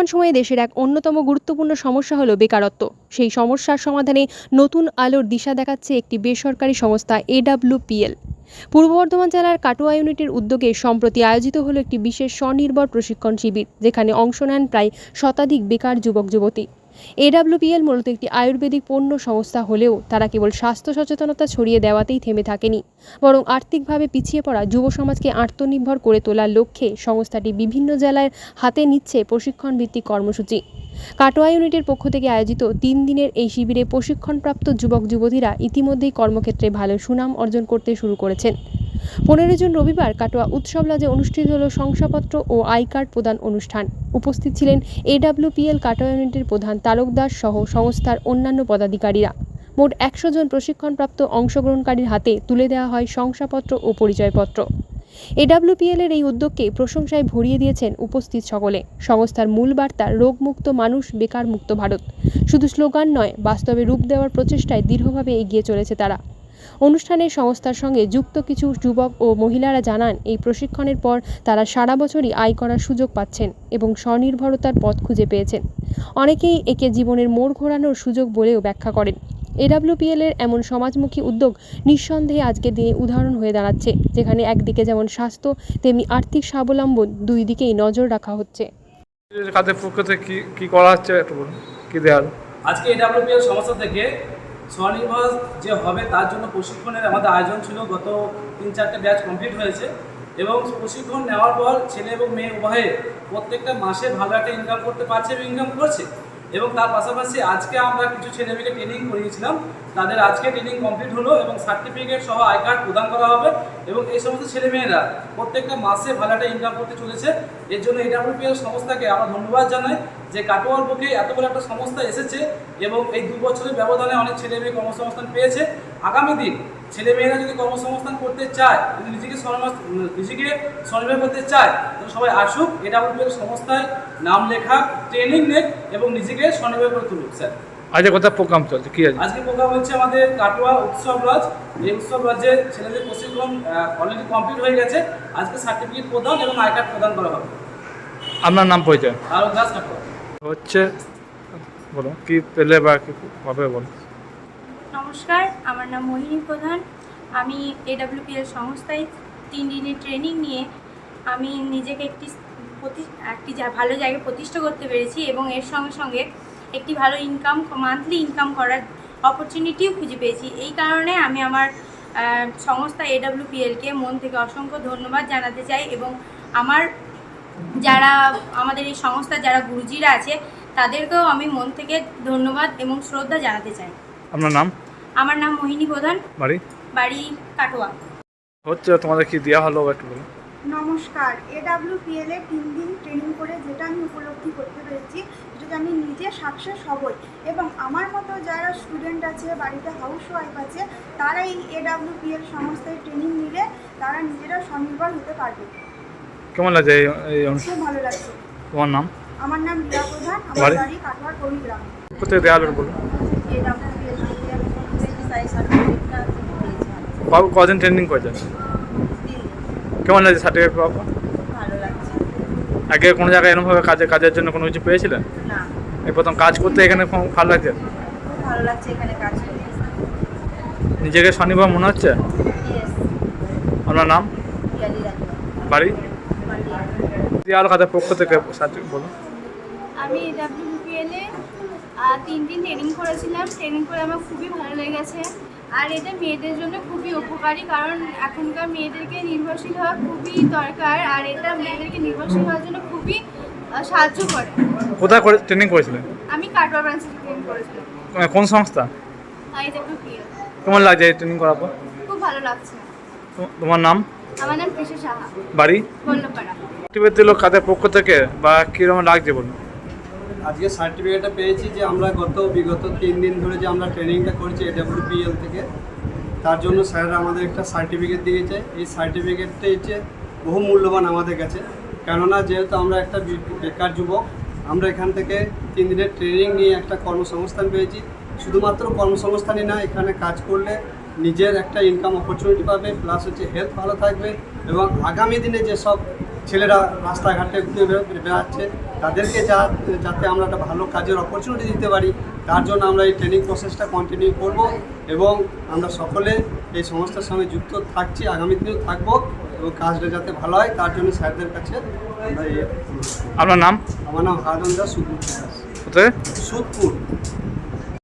বর্তমান সময়ে দেশের এক অন্যতম গুরুত্বপূর্ণ সমস্যা হলো বেকারত্ব। সেই সমস্যার সমাধানে নতুন আলোর দিশা দেখাচ্ছে একটি বেসরকারি সংস্থা এডাব্লিউপিএল পূর্ব বর্ধমান জেলার কাটোয়া ইউনিটের উদ্যোগে সম্প্রতি আয়োজিত হলো একটি বিশেষ স্বনির্ভর প্রশিক্ষণ শিবির, যেখানে অংশ নেন প্রায় শতাধিক বেকার যুবক যুবতী এডাব্লিউপিএল মূলত একটি আয়ুর্বেদিক পণ্য সংস্থা হলেও তারা কেবল স্বাস্থ্য সচেতনতা ছড়িয়ে দেওয়াতেই থেমে থাকেনি, বরং আর্থিকভাবে পিছিয়ে পড়া যুব সমাজকে আত্মনির্ভর করে তোলার লক্ষ্যে সংস্থাটি বিভিন্ন জেলায় হাতে নিচ্ছে প্রশিক্ষণ ভিত্তিক কর্মসূচি। কাটোয়া ইউনিটের পক্ষ থেকে আয়োজিত তিন দিনের এই শিবিরে প্রশিক্ষণপ্রাপ্ত যুবক যুবতীরা ইতিমধ্যেই কর্মক্ষেত্রে ভালো সুনাম অর্জন করতে শুরু করেছেন। পনেরো জুন রবিবার কাটোয়া উৎসব লজে অনুষ্ঠিত হল শংসাপত্র ও আই কার্ড প্রদান অনুষ্ঠান। উপস্থিত ছিলেন এডাব্লিউপিএল কাটোয়া ইউনিটের প্রধান তালুকদার সহ সংস্থার অন্যান্য পদাধিকারীরা। মোট একশো জন প্রশিক্ষণপ্রাপ্ত অংশগ্রহণকারীর হাতে তুলে দেওয়া হয় শংসাপত্র ও পরিচয়পত্র। এডাব্লিউপিএল এর এই উদ্যোগকে প্রশংসায় ভরিয়ে দিয়েছেন উপস্থিত সকলে। সংস্থার মূল বার্তা, রোগমুক্ত মানুষ, বেকার মুক্ত ভারত। শুধু স্লোগান নয়, বাস্তবে রূপ দেওয়ার প্রচেষ্টায় দৃঢ়ভাবে এগিয়ে চলেছে তারা। অনুষ্ঠানে সংস্থার সঙ্গে যুক্ত কিছু যুবক ও মহিলারা জানান এই প্রশিক্ষণের পর তারা সারা বছরই আয় করার সুযোগ পাচ্ছেন এবং স্বনির্ভরতার পথ খুঁজে পেয়েছেন। অনেকেই একে জীবনের মোড় ঘোরানোর সুযোগ বলেও ব্যাখ্যা করেন। এডাব্লিউপিএল এর এমন সমাজমুখী উদ্যোগ নিঃসন্দেহে আজকের দিনে উদাহরণ হয়ে দাঁড়াচ্ছে যেখানে একদিকে যেমন স্বাস্থ্য তেমনি আর্থিক স্বাবলম্বন দুই দিকেই নজর রাখা হচ্ছে। কাদের পক্ষ থেকে কি কি করা হচ্ছে একটু কি দেওয়ার? আজকে এডাব্লিউপিএল সংস্থা থেকে স্বনির্ভর যে হবে তার জন্য প্রশিক্ষণের আমাদের আয়োজন ছিল। গত তিন চারটে ব্যাচ কমপ্লিট হয়েছে এবং প্রশিক্ষণ নেওয়ার পর ছেলে এবং মেয়ে উভয়ে প্রত্যেকটা মাসে ভালো একটা ইনকাম করতে পারছে এবং ইনকাম করছে। এবং তার পাশাপাশি আজকে আমরা কিছু ছেলেমেয়েকে ট্রেনিং করিয়েছিলাম। তাদের আজকে ট্রেনিং কমপ্লিট হলো এবং সার্টিফিকেট সহ আই কার্ড প্রদান করা হবে এবং এই সমস্ত ছেলেমেয়েরা প্রত্যেকটা মাসে ভালো একটা ইনকাম করতে চলেছে। এর জন্য এডাব্লিউপিএল সংস্থাকে আমরা ধন্যবাদ জানাই যে কাটোয়ার বুকে এত বড় একটা সংস্থা এসেছে এবং এই দু বছরের ব্যবধানে অনেক ছেলে মেয়ে কর্মসংস্থান পেয়েছে। আগামী দিন ছেলে মেয়েরা যদি কর্মসংস্থান করতে চায় যদি নিজেকে নিজেকে স্বনির্ভর করতে চায় তাহলে সবাই আসুক। এডাব্লিউপিএল সংস্থায় নাম লেখা ট্রেনিং নেক এবং নিজেকে স্বনির্ভর করে তুলুক স্যার। আজকে কোথায় প্রোগ্রাম চলছে কি আছে আজকে প্রোগ্রাম হচ্ছে আমাদের কাটোয়া উৎসব রাজ। এই উৎসব লজে ছেলেদের প্রশিক্ষণ অলরেডি কমপ্লিট হয়ে গেছে। আজকে সার্টিফিকেট প্রদান এবং আই কার্ড প্রদান করা হবে। আপনার নাম পরিচয়? আর দাস কাটোয়া। হচ্ছে বলো কি পেলে বা কি হবে বলুন। নমস্কার, আমার নাম মোহিনী প্রধান। আমি এডাব্লিউপিএল সংস্থায় তিন দিনের ট্রেনিং নিয়ে আমি নিজেকে একটি প্রতি- একটি ভালো জায়গায় প্রতিষ্ঠা করতে পেরেছি এবং এর সঙ্গে সঙ্গে একটি ভালো ইনকাম মান্থলি ইনকাম করার অপরচুনিটিও খুঁজে পেয়েছি। এই কারণে আমি আমার সংস্থা এডাব্লিউপিএলকে মন থেকে অসংখ্য ধন্যবাদ জানাতে চাই এবং আমার যারা, আমাদের এই সংস্থার যারা গুরুজিরা আছে, তাদেরকেও আমি মন থেকে ধন্যবাদ এবং শ্রদ্ধা জানাতে চাই। আপনার নাম? আমার নাম মোহিনী প্রধান। বাড়ি? বাড়ি কাটোয়া। হচ্ছে তোমাদের কি দেওয়া হলো একটু বলুন নমস্কার। এডাব্লিউপিএল এ তিন দিন ট্রেনিং করে যেটা আমি উপলব্ধি করতে পেরেছি যেটা আমি নিজে সাকসেস হবই। এবং আমার মতো যারা স্টুডেন্ট আছে বাড়িতে হাউস ওয়াইফ আছে তারা এই এডাব্লিউপিএল সংস্থায় ট্রেনিং নিলে তারা নিজেরা স্বনির্ভর হতে পারবে। কেমন লাগছে এই এই অনুষ্ঠান খুব ভালো লাগছে। তোমার নাম? আমার নাম রিয়া প্রধান। আমার বাড়ি? বাড়ি কাটোয়ার কর্মীগ্রাম কোথায় দেওয়া হলো বলুন এডাব্লিউপিএল থেকে আমি সাই সার্টিফিকেটটা পেয়েছি কবে- কদিন ট্রেনিং করেছেন? কেমন লাগছে সার্টিফিকেট লাগছে আগে কোনো জায়গায় এরকমভাবে কাজে কাজের জন্য কোনো কিছু পেয়েছিলেন? এই প্রথম কাজ করতে এখানে ভালো লাগছে ভালো লাগছে? নিজেকে স্বনির্ভর মনে হচ্ছে? আপনার নাম? বাড়ি? মালিয়া দেওয়া পক্ষ থেকে বলুন। আমি ডাব্লিউপিএলে তিন দিন ট্রেনিং করেছিলাম। ট্রেনিং করে আমার খুবই ভালো লেগেছে। আর এটা মেয়েদের জন্য খুবই উপকারী কারণ এখনকার মেয়েদেরকে নির্ভরশীল হওয়া খুবই দরকার আর এটা মেয়েদেরকে নির্ভরশীল হওয়ার জন্য খুবই সাহায্য করে। কোথায় করে ট্রেনিং করেছিলেন আমি কাটোয়া ব্রাঞ্চে ট্রেনিং করেছিলাম। কোন সংস্থা? কেমন লাগছে এই ট্রেনিং করার পর? খুব ভালো লাগছে। তোমার নাম? আমার নাম কৃষি সাহা। বাড়ি? বল্লপাড়া সার্টিফিকেট দিল কাদের পক্ষ থেকে বা কীরকম লাগছে বলুন? আজকে সার্টিফিকেটটা পেয়েছি যে আমরা গত বিগত তিন দিন ধরে যে আমরা ট্রেনিংটা করছি এডাব্লিউপিএল থেকে, তার জন্য স্যাররা আমাদের একটা সার্টিফিকেট দিয়েছে। এই সার্টিফিকেটটা হচ্ছে বহু মূল্যবান আমাদের কাছে। কেননা যেহেতু আমরা একটা বেকার যুবক, আমরা এখান থেকে তিন দিনের ট্রেনিং নিয়ে একটা কর্মসংস্থান পেয়েছি। শুধুমাত্র কর্মসংস্থানই না, এখানে কাজ করলে নিজের একটা ইনকাম অপরচুনিটি পাবে প্লাস হচ্ছে হেলথ ভালো থাকবে এবং আগামী দিনে যেসব ছেলেরা রাস্তাঘাটে ঘুরে বেড়া- বেড়াচ্ছে। তাদেরকে যা যাতে আমরা একটা ভালো কাজের অপরচুনিটি দিতে পারি তার জন্য আমরা এই ট্রেনিং প্রসেসটা কন্টিনিউ করব এবং আমরা সকলে এই সংস্থার সঙ্গে যুক্ত থাকছি আগামী দিনেও থাকব এবং কাজটা যাতে ভালো হয় তার জন্য স্যারদের কাছে আমরা আপনার নাম? আমার নাম হারানন্দা সুদপুর কোথায়? সুদপুর।